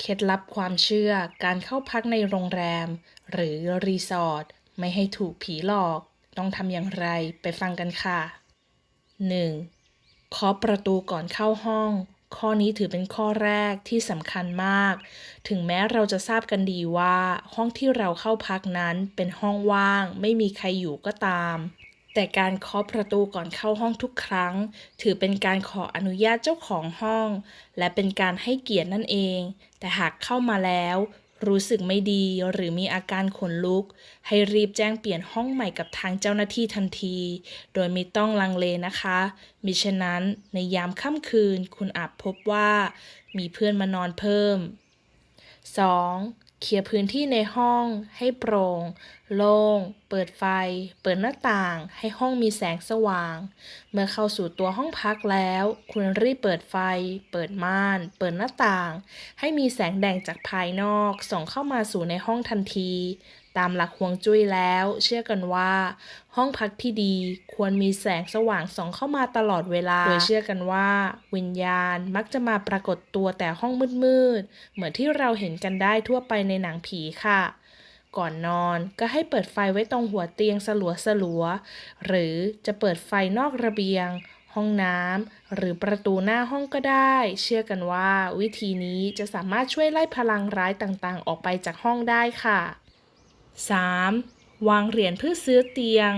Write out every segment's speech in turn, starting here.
เคล็ดลับความเชื่อการเข้าพักในโรงแรม หรือรีสอร์ทไม่ให้ถูกผีหลอก ต้องทำอย่างไรไปฟังกันค่ะ 1. เคาะประตูก่อนเข้าห้อง ข้อนี้ถือเป็นข้อแรกที่สำคัญมาก ถึงแม้เราจะทราบกันดีว่า ห้องที่เราเข้าพักนั้นเป็นห้องว่าง ไม่มีใครอยู่ก็ตาม แต่การเคาะประตูก่อนเข้าห้องทุกครั้ง ถือเป็นการขออนุญาตเจ้าของห้อง และเป็นการให้เกียรตินั่นเอง แต่หากเข้ามาแล้ว รู้สึกไม่ดีหรือมีอาการขนลุก ให้รีบแจ้งเปลี่ยนห้องใหม่กับทางเจ้าหน้าที่ทันที โดยไม่ต้องลังเลนะคะ มิฉะนั้นในยามค่ำคืนคุณอาจพบว่า มีเพื่อนมานอนเพิ่ม 2. เคลียร์พื้นที่ในห้องให้โปร่ง โล่ง เปิดไฟ เปิดหน้าต่าง ให้ห้องมีแสงสว่าง เมื่อเข้าสู่ตัวห้องพักแล้ว คุณรีบเปิดไฟ เปิดม่าน เปิดหน้าต่าง ให้มีแสงแดงจากภายนอกส่องเข้ามาสู่ในห้องทันที ตามหลักฮวงจุ้ยแล้ว เชื่อกันว่า ห้องพักที่ดีควรมีแสงสว่างส่องเข้ามาตลอดเวลา โดยเชื่อกันว่า วิญญาณมักจะมาปรากฏตัวแต่ห้องมืดๆ เหมือนที่เราเห็นกันได้ทั่วไปในหนังผีค่ะ ก่อนนอนก็ให้เปิดไฟไว้ตรงหัวเตียงสลัวสลัวๆหรือจะเปิดไฟนอกระเบียงห้องน้ำหรือประตูหน้าห้องก็ได้ เชื่อกันว่า วิธีนี้จะสามารถช่วยไล่พลังร้ายต่างๆ ออกไปจากห้องได้ค่ะ 3. วางเหรียญเพื่อซื้อเตียง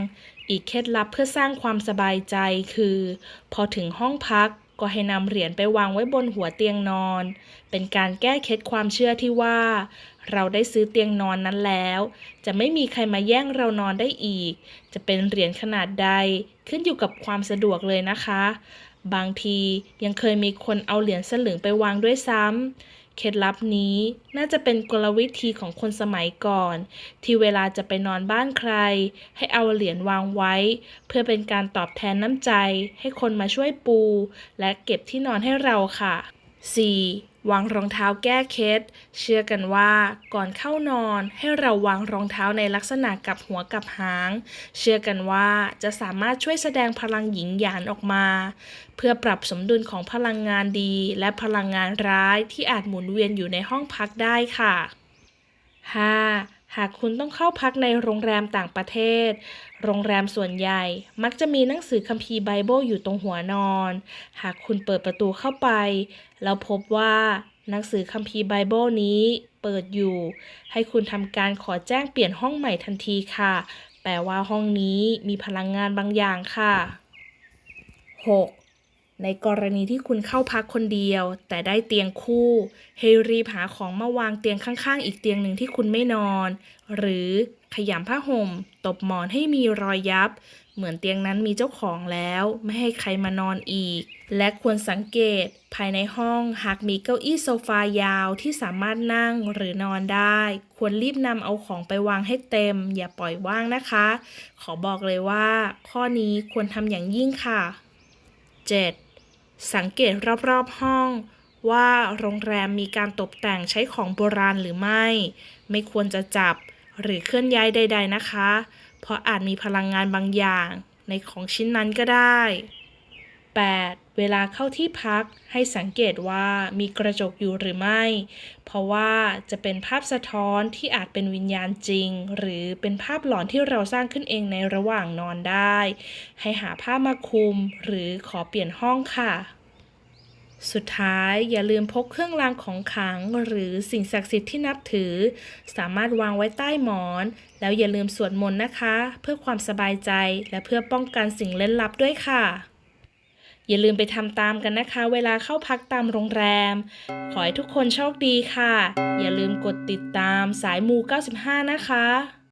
อีกเคล็ดลับเพื่อสร้างความสบายใจคือ พอถึงห้องพักก็ให้นำเหรียญไปวางไว้บนหัวเตียงนอน เป็นการแก้เคล็ดความเชื่อที่ว่า เราได้ซื้อเตียงนอนนั้นแล้ว จะไม่มีใครมาแย่งเรานอนได้อีก จะเป็นเหรียญขนาดใดขึ้นอยู่กับความสะดวกเลยนะคะ บางทียังเคยมีคนเอาเหรียญสลึงไปวางด้วยซ้ำ เคล็ดลับนี้น่าจะเป็นกลวิธีของคนสมัยก่อน ที่เวลาจะไปนอนบ้านใคร ให้เอาเหรียญวางไว้ เพื่อเป็นการตอบแทนน้ำใจ ให้คนมาช่วยปู และเก็บที่นอนให้เราค่ะ 4. วางรองเท้าแก้เคล็ด เชื่อกันว่าก่อนเข้านอนให้เราวางรองเท้าในลักษณะกับหัวกับหาง เชื่อกันว่าจะสามารถช่วยแสดงพลังหยิงหยานออกมา เพื่อปรับสมดุลของพลังงานดี และพลังงานร้ายที่อาจหมุนเวียนอยู่ในห้องพักได้ค่ะ 5. หากคุณต้องเข้าพักในโรงแรมต่างประเทศ โรงแรมส่วนใหญ่มักจะมีหนังสือคัมภีร์ไบเบิลอยู่ตรงหัวนอน หากคุณเปิดประตูเข้าไป แล้วพบว่าหนังสือคัมภีร์ไบเบิลนี้เปิดอยู่ ให้คุณทำการขอแจ้งเปลี่ยนห้องใหม่ทันทีค่ะ แปลว่าห้องนี้มีพลังงานบางอย่างค่ะ 6. ในกรณีที่คุณเข้าพักคนเดียว แต่ได้เตียงคู่ ให้รีบหาของมาวางเตียงข้างๆ อีกเตียงหนึ่งที่คุณไม่นอน หรือขยำผ้าห่ม ตบหมอนให้มีรอยยับ เหมือนเตียงนั้นมีเจ้าของแล้ว ไม่ให้ใครมานอนอีก และควรสังเกต ภายในห้องหากมีเก้าอี้โซฟายาวที่สามารถนั่งหรือนอนได้ ควรรีบนำเอาของไปวางให้เต็ม อย่าปล่อยว่างนะคะ ขอบอกเลยว่า ข้อนี้ควรทำอย่างยิ่งค่ะ 7. สังเกตรอบๆห้อง ว่าโรงแรมมีการตกแต่งใช้ของโบราณหรือไม่ ไม่ควรจะจับหรือเคลื่อนย้ายใด ๆนะคะ เพราะอาจมีพลังงานบางอย่างในของชิ้นนั้นก็ได้ 8. เวลาเข้าที่พักให้สังเกตว่ามีกระจกอยู่หรือไม่ เพราะว่าจะเป็นภาพสะท้อนที่อาจเป็นวิญญาณจริง หรือเป็นภาพหลอนที่เราสร้างขึ้นเองในระหว่างนอนได้ ให้หาผ้ามาคลุม หรือขอเปลี่ยนห้องค่ะสุดท้ายอย่าลืมพกเครื่องรางของขลัง หรือสิ่งศักดิ์สิทธิ์ที่นับถือ สามารถวางไว้ใต้หมอน แล้วอย่าลืมสวดมนต์นะคะ เพื่อความสบายใจและเพื่อป้องกันสิ่งเล่นลับด้วยค่ะ อย่าลืมไปทำตามกันนะคะ เวลาเข้าพักตามโรงแรม ขอให้ทุกคนโชคดีค่ะ อย่าลืมกดติดตามสายมู 95 นะคะ